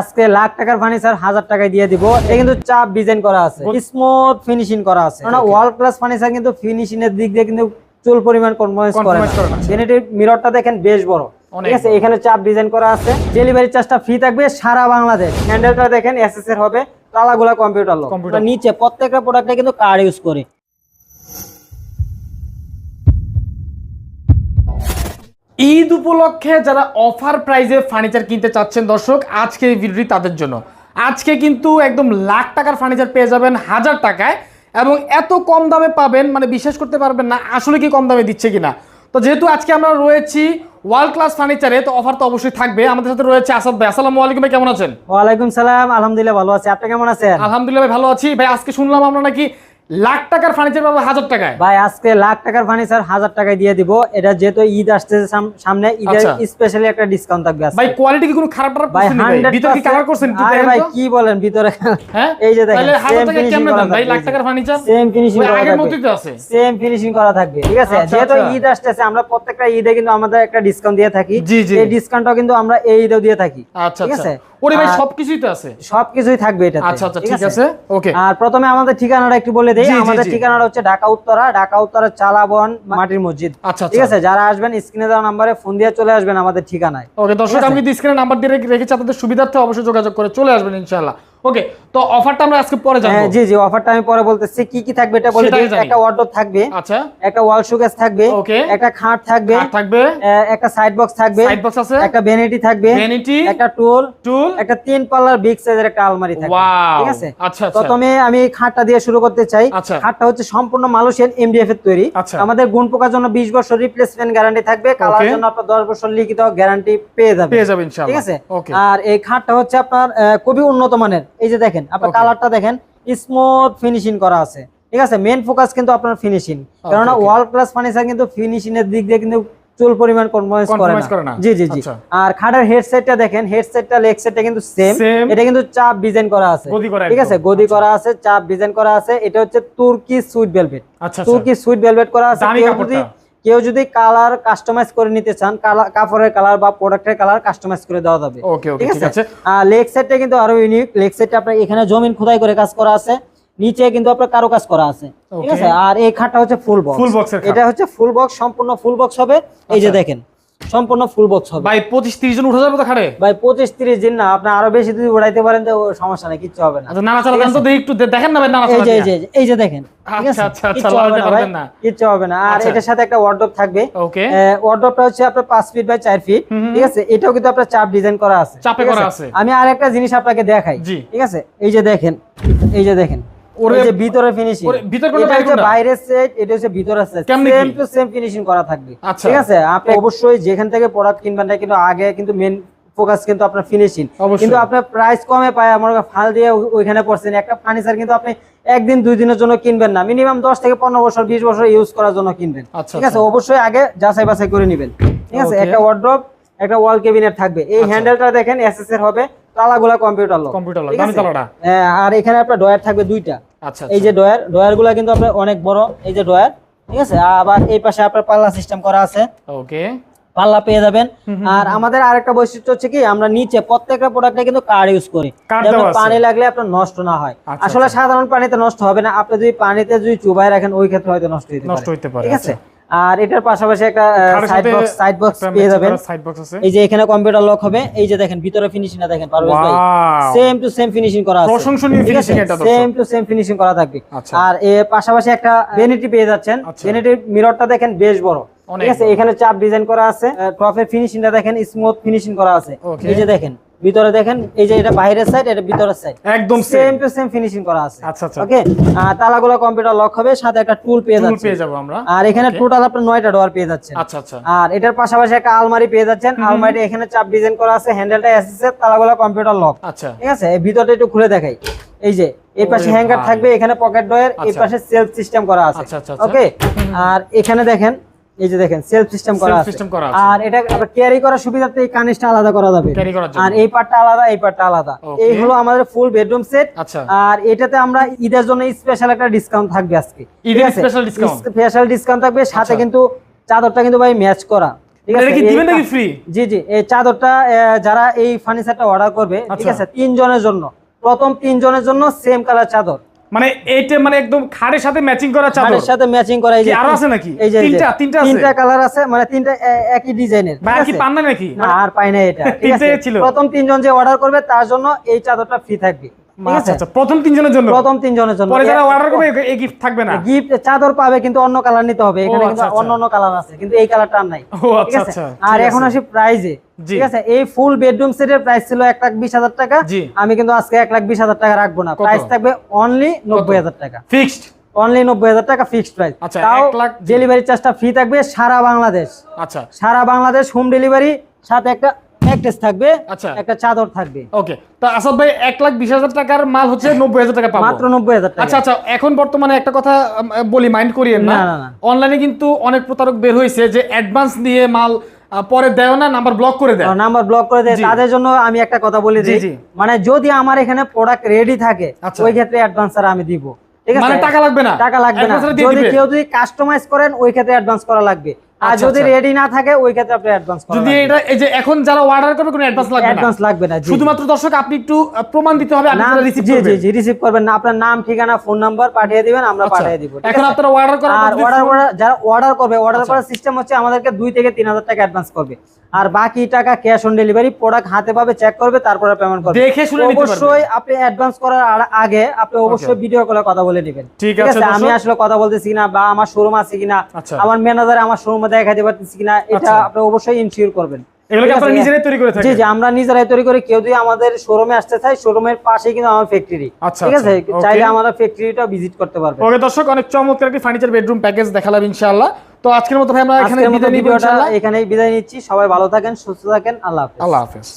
আজকে লাখ টাকার ফার্নিচার হাজার টাকায় দিয়ে দিব। এটা কিন্তু চাপ ডিজাইন করা আছে। স্মুথ ফিনিশিং করা আছে। কারণ ওয়ার্ল্ড ক্লাস ফার্নিচার কিন্তু ফিনিশিং এর দিক দিয়ে কিন্তু চুল পরিমাণ কম্প্রোমাইজ করে। জেনেটিভ মিররটা দেখেন বেশ বড়। ঠিক আছে? এখানে চাপ ডিজাইন করা আছে। ডেলিভারি চার্জটা ফ্রি থাকবে সারা বাংলাদেশ। হ্যান্ডেলটা দেখেন এসএস এর হবে। তালাগুলা কম্পিউটার লক নিচে প্রত্যেকটা প্রোডাক্টে কিন্তু কার্ড ইউজ করে। ঈদ উপলক্ষে যারা অফার প্রাইজে ফার্নিচার কিনতে চাচ্ছেন দর্শক আজকে এই ভিডিওটি তাদের জন্য। আজকে কিন্তু একদম লাখ টাকার ফার্নিচার পেয়ে যাবেন হাজার টাকায় এবং এত কম দামে পাবেন মানে বিশ্বাস করতে পারবেন না আসলে কি কম দামে দিচ্ছে কিনা। তো যেহেতু আজকে আমরা রয়েছি ওয়ার্ল্ড ক্লাস ফার্নিচারে তো অফার তো অবশ্যই থাকবে। আমাদের সাথে রয়েছে আসাদ ভাই। আসসালামু আলাইকুম ভাই কেমন আছেন? ওয়ালাইকুম সালাম আলহামদুলিল্লাহ ভালো আছি। আপনি কেমন আছেন? আলহামদুলিল্লাহ ভাই ভালো আছি। ভাই আজকে শুনলাম আমরা নাকি লাখ টাকার ফার্নিচার পাবো হাজার টাকায়? ভাই আজকে লাখ টাকার ফার্নিচার হাজার টাকায় দিয়ে দিব। এটা যেহেতু ঈদ আসতেছে সামনে ঈদের আচ্ছা। স্পেশালি একটা ডিসকাউন্ট থাকবে ভাই কোয়ালিটি কি কোনো খারাপ টারাপ ভাই করছেন ভাই ভিতরে কি কালার করছেন আরে ভাই কি বলেন ভিতরে? হ্যাঁ? এই যে দেখেন তাহলে হাজার সেম ফিনিশিং কেমনে করা ভাই লাখ টাকার ফার্নিচার সেম ফিনিশিং করা আগের মতোই তো আছে। সেম ফিনিশিং করা থাকবে ঠিক আছে? আচ্ছা, যেহেতু আচ্ছা। ঈদ আসতেছে আমরা প্রত্যেকটা ঈদে কিন্তু আমাদের একটা ডিসকাউন্ট দিয়ে থাকি। এই ডিসকাউন্টটাও কিন্তু আমরা এই ঈদেও দিয়ে থাকি আচ্ছা ঠিক আচ্ছা। আছে? ওরে ভাই সবকিছুই তো আছে। সবকিছুই থাকবে এটা আচ্ছা আচ্ছা ঠিক আছে? ওকে আর প্রথমে আমাদের ঠিকানাটা একটু বলে দেই আমাদের ঠিকানাটা হচ্ছে ঢাকা উত্তরা ঢাকা উত্তরা চালাবন মাটির মসজিদ। আচ্ছা ঠিক আচ্ছা। আছে যারা আসবেন স্ক্রিনে দেওয়া নাম্বারে ফোন দিয়ে চলে আসবেন আমাদের ঠিকানায়। ওকে দর্শক আমি স্ক্রিনে নাম্বার দিয়ে রেখে- রেখেছি আপনাদের সুবিধার্থে অবশ্যই যোগাযোগ করে চলে আসবেন ইনশাআল্লাহ। ওকে তো অফারটা আমরা আজকে পরে জানব। হ্যাঁ, জি জি অফারটা আমি পরে বলতেছি। কি কি থাকবে এটা বলে একটা ওয়ার্ডরোব থাকবে আচ্ছা। একটা ওয়াল শোকেস থাকবে Okay. একটা খাট থাকবে থাকবে। একটা সাইড বক্স থাকবে সাইড বক্স আছে। একটা ভ্যানিটি থাকবে ভ্যানিটি একটা টুল টুল একটা তিন পাল্লার বিগ সাইজের একটা আলমারি থাকবে। ঠিক আছে? আচ্ছা আচ্ছা। প্রথমে আমি খাটটা দিয়ে শুরু করতে চাই। আচ্ছা। খাটটা হচ্ছে সম্পূর্ণ মালয়েশিয়ান এমডিএফ এর তৈরি। আচ্ছা। আমাদের গুণ পোকার জন্য 20 বছর রিপ্লেসমেন্ট গ্যারান্টি থাকবে। কালার জন্য আপনার 10 বছর লিখিত গ্যারান্টি পেয়ে যাবেন। পেয়ে যাবেন ইনশাআল্লাহ। ঠিক আছে? আর এই খাটটা হচ্ছে আপনার খুবই উন্নত মানের। এই যে দেখেন আপনার কালারটা দেখেন স্মুথ ফিনিশিং করা আছে। ঠিক আছে? মেন ফোকাস কিন্তু আপনার ফিনিশিং কেননা okay. ওয়ার্ল্ড ক্লাস ফার্নিচার কিন্তু ফিনিশিং এর দিক দিয়ে কিন্তু চুল পরিমাণ কম্প্রোমাইজ করে না। জি জি জি। আচ্ছা। আর খাটের হেডসেটটা দেখেন হেডসেটটা লেগ সেটটা কিন্তু সেম এটা কিন্তু চাপ ডিজাইন করা আছে। ঠিক আছে? গদি করা আছে চাপ ডিজাইন করা আছে। এটা হচ্ছে তুর্কি সুইট ভেলভেট আচ্ছা আচ্ছা। তুর্কি সুইট ভেলভেট করা আছে। কেউ যদি কালার কাস্টমাইজ করে নিতে চান কাপড়ের কালার বা প্রোডাক্টের কালার কাস্টমাইজ করে দেওয়া যাবে। ঠিক আছে? লেগ সেটটা কিন্তু আরও ইউনিক লেগ সাইডটা আপনার এখানে জমিন খোদাই করে কাজ করা আছে। নিচে কিন্তু আপনার কারও কাজ করা আছে। ঠিক আছে? আর এই খাটটা হচ্ছে ফুল বক্স ফুল বক্স এটা হচ্ছে ফুল বক্স সম্পূর্ণ ফুল বক্স হবে। এই যে আচ্ছা। দেখেন সম্পূর্ণ ফুল বক্স হবে। ভাই পঁচিশ তিরিশ জন উঠে যাবে তো খাড়ে ভাই পঁচিশ তিরিশ দিন না আপনি আরও বেশি যদি উড়াইতে পারেন তো সমস্যা নেই কিচ্ছু হবে না। আচ্ছা নানা চালা দেন তো দেখি একটু দেখেন না ভাই নানা এই চালা যে এই যে এই যে দেখেন আচ্ছা, আচ্ছা, আচ্ছা, লাগাতে পারবেন না। কিচ্ছু হবে না। আর আচ্ছা। এটার সাথে একটা ওয়ার্ডরোব থাকবে। ওকে ওয়ার্ডরোবটা হচ্ছে আপনার পাঁচ ফিট বাই ফিট। ঠিক আছে? এটাও কিন্তু আপনার চাপ ডিজাইন করা আছে চাপে করা আছে। আমি আর একটা জিনিস আপনাকে দেখাই ঠিক আছে? এই যে দেখেন এই যে দেখেন ওরে- যে ভিতরে ফিনিশিং ওরে, ভিতর কোনটা, এটা বাইরে হচ্ছে কোনটা? বাইরের সেট এটা হচ্ছে ভিতরের set same to same finishing করা থাকবে। আচ্ছা। ঠিক আছে? আপনি অবশ্যই যেখান থেকে প্রোডাক্ট কিনবেন না কিন্তু আগে কিন্তু মেন ফোকাস কিন্তু আপনার ফিনিশিং কিন্তু আপনার প্রাইস কমে পায় আমার ফাল দিয়ে ওইখানে পড়ছেন একটা ফার্নিচার কিন্তু আপনি একদিন দুই দিনের জন্য কিনবেন না। মিনিমাম দশ থেকে পনেরো বছর বিশ বছর ইউজ করার জন্য কিনবেন। আচ্ছা, ঠিক আছে? অবশ্যই আগে যাচাই বাছাই করে নেবেন। ঠিক আছে? একটা ওয়ার্ড্রপ একটা ওয়াল কেবিনেট থাকবে। এই আচ্ছা। হ্যান্ডেলটা দেখেন এসএস এর হবে তালাগুলা কম্পিউটার লক কম্পিউটার লক, আর এখানে আপনার ডয়ার থাকবে দুইটা। আচ্ছা এই যে ডয়ার ডয়ারগুলা কিন্তু আপনার অনেক বড় এই যে ডয়ার ঠিক আছে? আবার এই পাশে আপনার পাল্লা সিস্টেম করা আছে। ওকে। পাল্লা পেয়ে যাবেন। আর আমাদের আরেকটা বৈশিষ্ট্য হচ্ছে কি আমরা নিচে প্রত্যেকটা প্রোডাক্টে কিন্তু কার্ড ইউজ করি। পানি লাগলে আপনার নষ্ট না হয়। আচ্ছা, আসলে আচ্ছা। সাধারণ পানিতে নষ্ট হবে না। আপনি যদি পানিতে যদি চুবাই রাখেন ওই ক্ষেত্রে হয়তো নষ্ট হতে নষ্ট পারে। হইতে পারে, ঠিক আছে? আচ্ছা। আর এটার পাশাপাশি একটা সাইড বক্স সাইড বক্স পেয়ে যাবেন। side box আছে। এই যে এখানে কম্পিউটার লক হবে এই যে দেখেন ভিতরে ফিনিশিংটা দেখেন পারভেজ ভাই। সেম টু সেম ফিনিশিং করা আছে। প্রশংসনীয় finishing এটা। সেম টু সেম ফিনিশিং করা থাকবে। আচ্ছা। আর এর পাশাপাশি একটা ভ্যানিটি পেয়ে যাচ্ছেন। আচ্ছা। ভ্যানিটির মিররটা দেখেন বেশ বড়। ঠিক আছে? এখানে চাপ ডিজাইন করা আছে। টপের ফিনিশিংটা দেখেন স্মুথ ফিনিশিং করা আছে। এই যে দেখেন ভিতরে দেখেন এই যে এটা বাইরের সাইড এটা ভিতরের সাইড একদম সেম টু সেম ফিনিশিং করা আছে। আচ্ছা, আচ্ছা। ওকে তালাগুলো কম্পিউটার লক হবে সাথে একটা টুল পেয়ে যাচ্ছে টুল পেয়ে যাব আমরা। আর এখানে টোটাল আপনার নয়টা ডোয়ার পেয়ে যাচ্ছেন। আচ্ছা আচ্ছা। আর এটার পাশাপাশি একটা আলমারি পেয়ে যাচ্ছেন। আলমারি এখানে চাপ ডিজাইন করা আছে হ্যান্ডেলটা এসএস তালাগুলো কম্পিউটার লক আচ্ছা। ঠিক আছে? এই ভিতরটা একটু খুলে দেখাই। এই যে এই পাশে হ্যাঙ্গার থাকবে এখানে পকেট ডয়ার এই আচ্ছা। পাশে সেলফ সিস্টেম করা আছে। আচ্ছা, আচ্ছা, আচ্ছা। ওকে আর এখানে দেখেন এই যে দেখেন সেলফ সিস্টেম করা আছে। system করা আছে। আর এটা ক্যারি করার সুবিধাতে এই কানিসটা আলাদা করা যাবে। Carry করার জন্য। আর এই পার্টটা আলাদা এই পার্টটা আলাদা। এই হলো আমাদের ফুল বেডরুম সেট আচ্ছা। আর এটাতে আমরা ঈদের জন্য স্পেশাল একটা ডিসকাউন্ট থাকবে আজকে। ঈদের special discount? স্পেশাল ডিসকাউন্ট থাকবে সাথে আচ্ছা। কিন্তু চাদরটা কিন্তু ভাই ম্যাচ করা। ফ্রি জি জি। এই চাদরটা যারা এই ফার্নিচারটা অর্ডার করবে ঠিক আচ্ছা। আছে? তিনজনের জন্য। প্রথম তিনজনের জন্য সেম কালার চাদর। মানে এইটা মানে একদম খাড়ের সাথে ম্যাচিং করা চাদর? খাড়ের সাথে ম্যাচিং করা এই যে আর আছে নাকি? এই যে তিনটা- তিনটা আছে? তিনটা কালার আছে মানে তিনটা একই ডিজাইনের ভাই কি পান না নাকি? না আর পাই না এটা ঠিক আছে? প্রথম তিনজন যে অর্ডার করবে তার জন্য এই চাদরটা ফ্রি থাকবে। ঠিক আছে। প্রথম তিনজনের জন্য। প্রথম তিনজনের জন্য। পরে যারা অর্ডার করবে এই গিফট থাকবে না। গিফট চাদর পাবে কিন্তু অন্য কালার নিতে হবে। এখানে আচ্ছা, কিন্তু আচ্ছা। অন্য অন্য কালার আছে কিন্তু এই কালারটা আর নাই। ঠিক আচ্ছা আছে? আর এখন আসি প্রাইজে ঠিক আছে? এই ফুল বেডরুম সেটের প্রাইস ছিল লাখ বিশ হাজার টাকা। আমি কিন্তু আজকে এক লাখ বিশ হাজার টাকা রাখব না? প্রাইস থাকবে অনলি নব্বই হাজার টাকা। ফিক্সড অনলি নব্বই হাজার টাকা ফিক্সড প্রাইস তাও লাখ- ডেলিভারি চার্জটা ফ্রি থাকবে সারা বাংলাদেশ। আচ্ছা। সারা বাংলাদেশ হোম ডেলিভারি সাথে একটা প্যাকেজ থাকবে আচ্ছা। একটা চাদর থাকবে। ওকে তো আসাদ ভাই এক লাখ বিশ হাজার টাকার মাল হচ্ছে নব্বই হাজার টাকা পাবো। মাত্র নব্বই হাজার টাকা। আচ্ছা আচ্ছা এখন বর্তমানে একটা কথা বলি মাইন্ড করিয়েন না। অনলাইনে কিন্তু অনেক প্রতারক বের হয়েছে যে অ্যাডভান্স দিয়ে মাল পরে দেয় না নাম্বার ব্লক করে দেয়। নাম্বার ব্লক করে দেয়। তাদের জন্য আমি একটা কথা বলে দিই। মানে যদি আমার এখানে প্রোডাক্ট রেডি থাকে আচ্ছা। ওই ক্ষেত্রে অ্যাডভান্স আর আমি দিব। ঠিক আছে? মানে টাকা লাগবে না? টাকা লাগবে না। যদি কেউ যদি কাস্টমাইজ করেন ওই ক্ষেত্রে অ্যাডভান্স করা লাগবে। আর আচ্ছা, যদি আচ্ছা। রেডি না থাকে ওই ক্ষেত্রে আপনি অ্যাডভান্স যদি এটা এই যে এখন যারা অর্ডার করবে কোনো অ্যাডভান্স লাগবে না? অ্যাডভান্স লাগবে না শুধুমাত্র দর্শক আপনি একটু প্রমাণ দিতে হবে আপনি রিসিভ করবেন জি জি রিসিভ করবেন না। আপনার নাম ঠিকানা ফোন নাম্বার পাঠিয়ে দিবেন আমরা আচ্ছা। পাঠিয়ে দিব এখন আপনারা অর্ডার করার আর অর্ডার যারা অর্ডার করবে অর্ডার আচ্ছা। করার সিস্টেম হচ্ছে আমাদেরকে দুই থেকে তিন হাজার টাকা অ্যাডভান্স করবে। আর বাকি টাকা ক্যাশ অন ডেলিভারি প্রোডাক্ট হাতে পাবে চেক করবে তারপরে পেমেন্ট করবে। দেখে শুনে। অবশ্যই আপনি অ্যাডভান্স করার আগে আপনি অবশ্যই ভিডিও কলে কথা বলে নেবেন। ঠিক আছে, আমি আসলে কথা বলতেছি কিনা বা আমার শোরুম আছে কিনা আচ্ছা। আমার ম্যানেজার আমার শোরুমে দেখাতে পারতেছি কিনা এটা আচ্ছা। আপনি অবশ্যই ইনশিওর করবেন। আমরা নিজেরাই তৈরি করি। কেউ যদি আমাদের শোরুমে আসতে চায় শোরুমের পাশে কিন্তু আমার ফ্যাক্টরি আচ্ছা, ঠিক আছে? চাইলে. আমাদের ফ্যাক্টরিটা ভিজিট করতে পারবে ওকে দর্শক অনেক চমৎকার একটি ফার্নিচার বেডরুম প্যাকেজ দেখালাম ইনশাআল্লাহ। তো আজকের মতো ভাই আমরা এখানে বিদায় নিব ইনশাআল্লাহ। এখানেই বিদায় নিচ্ছি। সবাই ভালো থাকেন সুস্থ থাকেন। আল্লাহ হাফেজ। আল্লাহ হাফেজ।